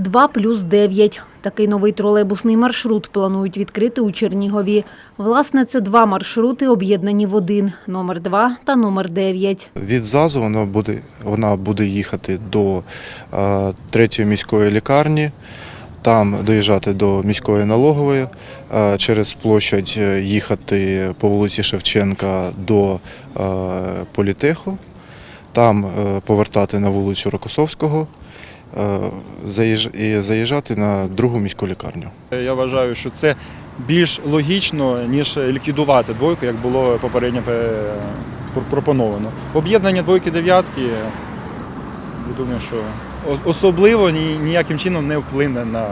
2 плюс 9. Такий новий тролейбусний маршрут планують відкрити у Чернігові. Власне, це два маршрути, об'єднані в один – номер 2 та номер 9. Від ЗАЗу вона буде, вона буде їхати до е, третьої міської лікарні, там доїжджати до міської налогової, е, через площадь е, їхати по вулиці Шевченка до політеху, там повертати на вулицю Рокосовського і заїжджати на другу міську лікарню. Я вважаю, що це більш логічно, ніж ліквідувати двойку, як було попередньо е, пропоновано. Об'єднання двойки дев'ятки, я думаю, що особливо ні- ніяким чином не вплине на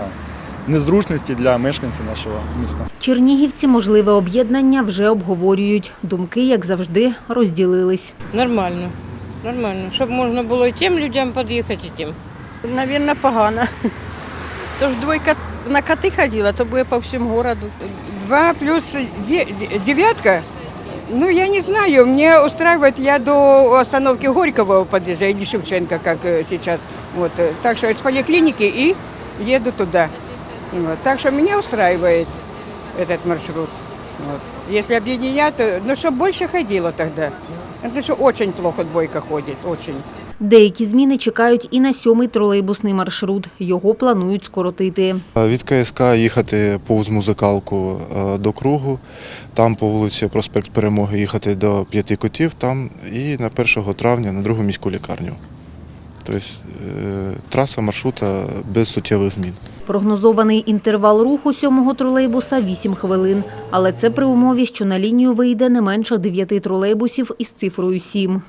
незручності для мешканців нашого міста. Чернігівці можливе об'єднання вже обговорюють. Думки, як завжди, розділились. Нормально. Нормально. Щоб можна було і тим людям під'їхати, і тим. Навірно, погано. Тож двойка на коти ходила, то буде по всьому городу. Два плюс де- де- девятка? Ну, я не знаю, мне устраивает, я до остановки Горького подъезжаю, или Шевченко, как э, сейчас. Вот, э, так что с поликлиники и еду туда. Вот, так что меня устраивает этот маршрут. Вот. Если объединять, то- ну, чтобы больше ходило тогда. Это что очень плохо двойка ходит, очень. Деякі зміни чекають і на сьомий тролейбусний маршрут. Його планують скоротити. Від КСК їхати повз музикалку до кругу, там по вулиці Проспект Перемоги їхати до п'яти котів, там і на 1 травня на другу міську лікарню. Тобто е, траса маршрута без суттєвих змін. Прогнозований інтервал руху сьомого тролейбуса – 8 хвилин. Але це при умові, що на лінію вийде не менше 9 тролейбусів із цифрою 7.